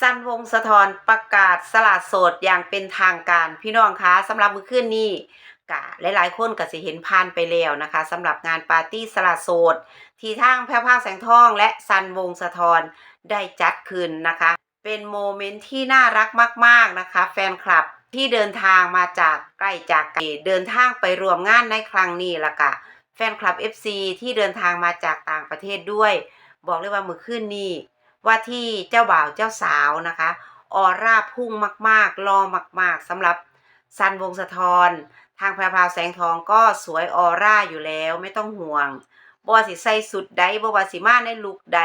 สันวงสะทอนประกาศสละโสดอย่างเป็นทางการพี่น้องคะสำหรับมื้อคืนนี้กะหลายๆคนก็สิเห็นผ่านไปแล้วนะคะสำหรับงานปาร์ตี้สละโสด ที่ทางแพรวพาแสงทองและสันวงสะทอนได้จัดขึ้นนะคะ เป็นโมเมนต์ที่น่ารักมาก ๆนะคะ แฟนคลับที่เดินทางมาจากใกล้จากไกลเดินทางไปรวมงานในครั้งนี้ละกะแฟนคลับ FC ที่เดินทางมาจากต่างประเทศด้วย บอกเลยว่ามือขึ้นนี่ ว่าที่เจ้าบ่าวเจ้าสาวนะคะออร่าพุ่งมากๆ รอมาก ๆสำหรับซันวงสะทอนทางแพรพราวแสงทองก็สวยออร่าอยู่แล้วไม่ต้องห่วงบวสิใส่สุดใดบวสิมาในลุกใด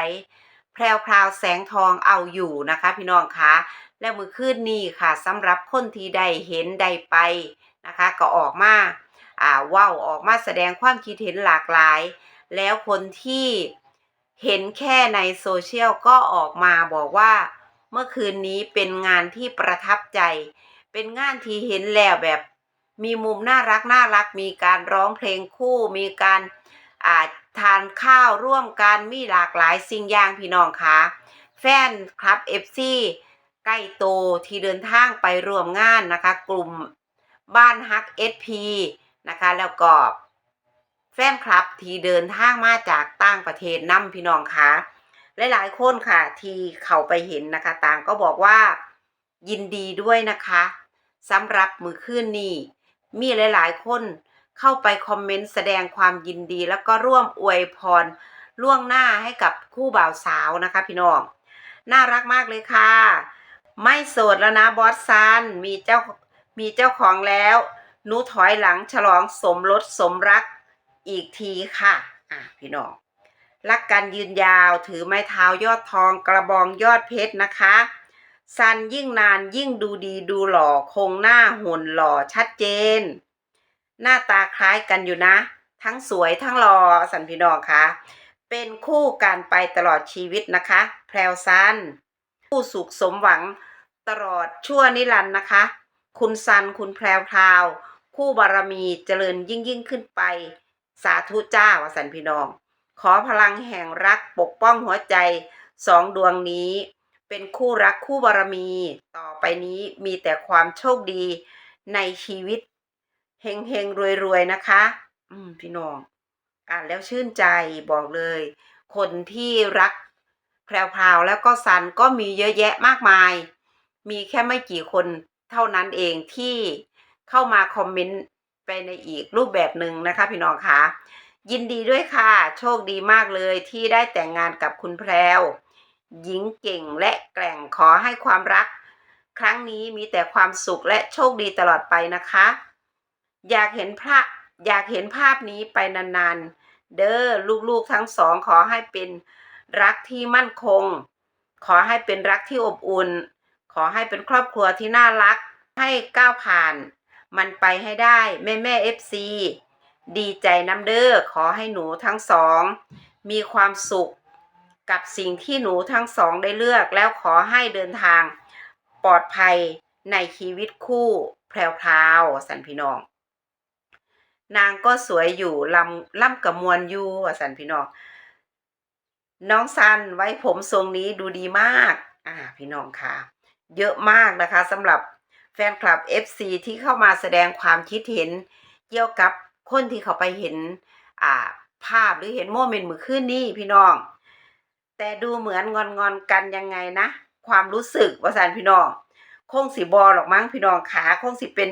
แพรวพราวแสงทองเอาอยู่นะคะ พี่น้องคะและมือขึ้นนี่ค่ะสำหรับคนที่ได้เห็นได้ไปนะคะ ก็ออกมาอ่าว้าออกมาแสดงความคิดเห็นหลากหลาย แล้วคนที่ เห็นแค่ในโซเชียลก็ออกมาบอกว่า เมื่อคืนนี้เป็นงานที่ประทับใจ เป็นงานที่เห็นแล้วแบบ มีมุมน่ารักน่ารัก มีการร้องเพลงคู่ มีการอ่าทานข้าวร่วมกันมีหลากหลายสิ่งอย่างพี่น้องคะแฟนคลับ FC ใกล้โตที่เดินทางไปร่วมงานนะคะ กลุ่มบ้านฮัก SP นะคะ แล้วก็ แฟนคลับที่เดินทางมาจากต่างประเทศนํพี่น้องคะหลายๆคนค่ะ ที่เขาไปเห็นนะคะ ต่างก็บอกว่ายินดีด้วยนะคะสำหรับมือคืนนี้มีหลายๆ คนเข้าไปคอมเมนต์แสดงความยินดี แล้วก็ร่วมอวยพรล่วงหน้าให้กับคู่บ่าวสาวนะคะ พี่น้อง น่ารักมากเลยค่ะ ไม่โสดแล้วนะบอสซันมีเจ้ามีเจ้าของแล้วนูถอยหลังฉลองสมรสสมรัก อีกทีค่ะอะพี่น้องรักกันยืนยาวถือไม้เท้ายอดทองกระบองยอดเพชรนะคะซันยิ่งนานยิ่งดูดีดูหล่อคงหน้าหุ่นหล่อชัดเจน หน้าตาคล้ายกันอยู่นะ ทั้งสวยทั้งหล่อสันพี่น้องคะเป็นคู่กันไปตลอดชีวิตนะคะ แพรวซันผู้สุขสมหวังตลอดชั่วนิรันดร์นะคะ คุณซันคุณแพรวพราว คู่บารมีเจริญยิ่งยิ่งขึ้นไป สาธุจ้าวสันพี่น้อง ขอพลังแห่งรักปกป้องหัวใจสองดวงนี้ เป็นคู่รักคู่บารมี ต่อไปนี้มีแต่ความโชคดีในชีวิตเฮงเฮงรวยรวยๆนะคะ อืมพี่น้อง อ่านแล้วชื่นใจบอกเลย คนที่รักแพรวๆแล้วก็ซันก็มีเยอะแยะมากมาย มีแค่ไม่กี่คนเท่านั้นเองที่เข้ามาคอมเมนต์ ไปในอีกรูปแบบหนึ่งนะคะ พี่น้องคะยินดีด้วยค่ะ โชคดีมากเลยที่ได้แต่งงานกับคุณแพรวหญิงเก่งและแกร่งขอให้ความรัก ครั้งนี้มีแต่ความสุขและโชคดีตลอดไปนะคะ อยากเห็นภาพอยากเห็นภาพนี้ไปนานๆ เด้อลูกๆทั้งสองขอให้เป็นรักที่มั่นคง ขอให้เป็นรักที่อบอุ่น ขอให้เป็นครอบครัวที่น่ารัก ให้ก้าวผ่าน มันไปให้ได้แม่แม่เอฟซีดีใจน้ำเด้อขอให้หนูทั้งสอง มีความสุขกับสิ่งที่หนูทั้งสองได้เลือกแล้วขอให้เดินทางปลอดภัยในชีวิตคู่แพรวๆสันพี่น้อง นางก็สวยอยู่ลำล่ำกับมวลอยู่สันพี่น้อง น้องซันไว้ผมทรงนี้ดูดีมาก อ่าพี่น้องค่ะ เยอะมากนะคะสำหรับ แฟนคลับ FC ที่เข้ามาแสดงความคิดเห็น เกี่ยวกับคนที่เขาไปเห็นอ่าภาพหรือเห็นโมเมนต์มือขึ้นนี่พี่น้อง แต่ดูเหมือนงอนงอนกันยังไงนะ ความรู้สึกว่าสันพี่น้องคงสิบอหรอกมั้งพี่น้องขาคงสิเป็น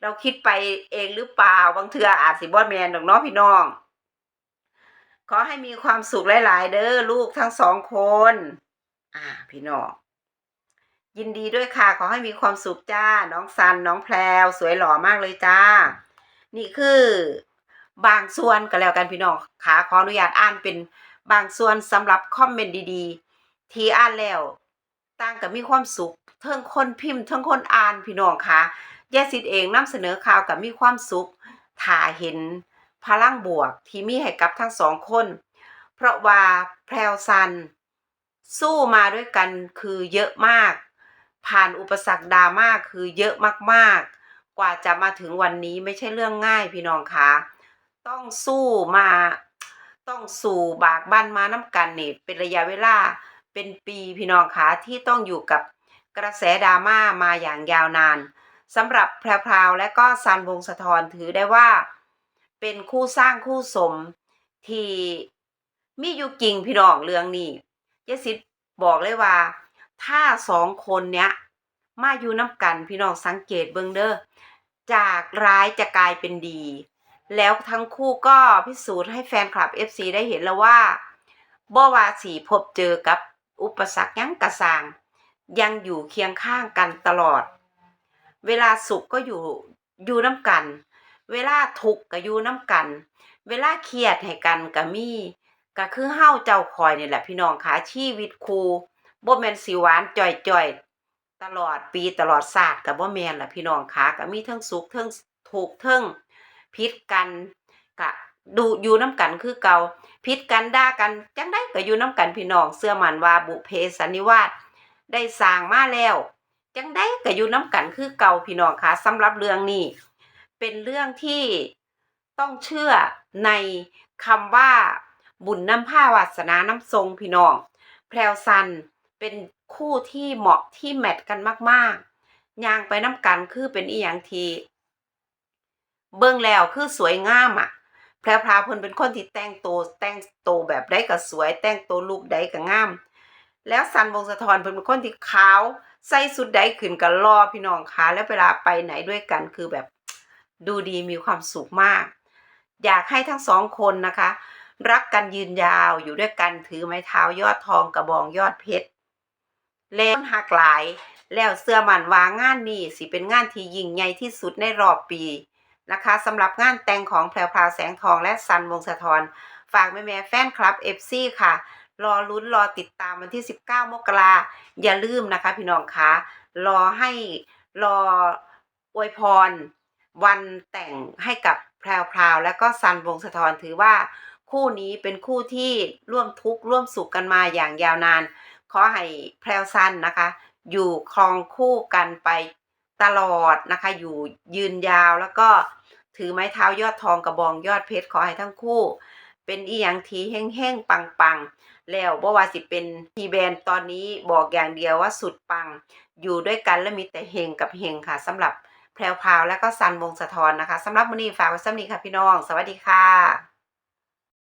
เราคิดไปเองหรือเปล่าบางเทืออาจสิบอแมนดอกเนาะพี่น้อง ขอให้มีความสุขหลาย ๆ เด้อลูกทั้งสองคน อ่า พี่น้อง ยินดีด้วยค่ะ ขอให้มีความสุขจ้า น้องซัน น้องแพรวสวยหล่อมากเลยจ้า นี่คือบางส่วนก็แล้วกันพี่น้องค่ะขออนุญาตอ่านเป็นบางส่วนสำหรับคอมเมนต์ดีๆ ที่อ่านแล้วต่างกับมีความสุขเทิงคนพิมพ์เทิงคนอ่านพี่น้องค่ะแยสิทธิ์เองนำเสนอข่าวกับมีความสุขถ้าเห็นพลังบวกที่มีให้กับทั้งสองคน เพราะว่าแพรวซัน สู้มาด้วยกันคือเยอะมาก ผ่านอุปสรรคดราม่าคือเยอะมากๆ กว่าจะมาถึงวันนี้ไม่ใช่เรื่องง่ายพี่น้องคะต้องสู้มาต้องสู่บากบั้นมาน้ำกันเนี่เป็นระยะเวลาเป็นปีพี่น้องคะที่ต้องอยู่กับกระแสดราม่ามาอย่างยาวนานสำหรับแพรวและก็ซันวงสะทอนถือได้ว่า เป็นคู่สร้างคู่สมที่มีอยู่จริงพี่น้องเรื่องนี้ยายสิทธิ์บอกเลยว่า ถ้าสองคนเนี้ยมาอยู่น้ำกันพี่น้องสังเกตเบิ่งเด้อจากร้ายจะกลายเป็นดี แล้วทั้งคู่ก็พิสูจน์ให้แฟนคลับ FC ได้เห็นแล้วว่าบ่วาสีพบเจอกับอุปสรรคยังกระสางยังอยู่เคียงข้างกันตลอด เวลาสุขก็อยู่อยู่น้ำกัน เวลาทุกข์ก็อยู่น้ำกัน เวลาเครียดให้กันก็มีก็คือเฮ้าเจ้าคอยนี่แหละพี่น้องค่ะชีวิตครู บ่แม่นสิหวานจ่อยๆ ตลอดปีตลอดศาสตร์กับบ่แม่นล่ะพี่น้องคะก็มีทั้งสุขทั้งทุกทั้งพิษกันก็ดูอยู่น้ำกันคือเก่าพิษกันด่ากันจังได้ก็อยู่น้ำกันพี่น้องเสื้อมันว่าบุเพสันนิวาสได้สร้างมาแล้ว จังได้ก็อยู่น้ำกันคือเก่าพี่น้องคะสำหรับเรื่องนี้ เป็นเรื่องที่ต้องเชื่อในคำว่าบุญน้ำผ้าวาสนาน้ำทรงพี่น้อง แพรวซัน เป็นคู่ที่เหมาะที่แมทกันมากๆยางไปน้ำกันคือเป็นอีหยังทีเบิ่งแล้วคือสวยงามอะ แพรพราเพิ่นเป็นคนที่แต่งตัวแต่งตัวแบบใดก็สวย แต่งตัวลุคใดก็งาม แล้วซันวงสะทอนเพิ่นเป็นคนที่ขาวใส่สุดใดขึ้นก็รอพี่น้องค่ะแล้วเวลาไปไหนด้วยกันคือแบบดูดีมีความสุขมาก อยากให้ทั้งสองคนนะคะ รักกันยืนยาวอยู่ด้วยกันถือไม้เท้ายอดทองกระบองยอดเพชร แล้วหักหลาย แล้วเสื้อมันวางงานนี้สิเป็นงานที่ยิ่งใหญ่ที่สุดในรอบปีนะคะสำหรับงานแต่งของแพรวพราวแสงทองและซันวงศธรฝากแม่แม่แฟนคลับ FC ค่ะ รอลุ้นรอติดตามวันที่ 19 มกราอย่าลืมนะคะพี่น้องคะรอให้รออวยพร วันแต่งให้กับแพรวพราว และก็ซันวงศธรถือว่าคู่นี้เป็นคู่ที่ร่วมทุกข์ร่วมสุขกันมาอย่างยาวนาน ขอให้แพรวซันนะคะ อยู่ครองคู่กันไปตลอดนะคะ อยู่ยืนยาวแล้วก็ถือไม้เท้ายอดทองกระบองยอดเพชรขอให้ทั้งคู่ เป็นอีหยังทีแห้งๆปังๆ แล้วบ่ว่าสิเป็นทีแบรนด์ตอนนี้บอกอย่างเดียวว่าสุดปัง อยู่ด้วยกันและมีแต่เฮงกับเฮงค่ะสำหรับแพรวพาวและก็ซันวงศธรนนะคะสำหรับมื้อนี้ฝากไว้สำนี้ค่ะพี่น้อง สวัสดีค่ะ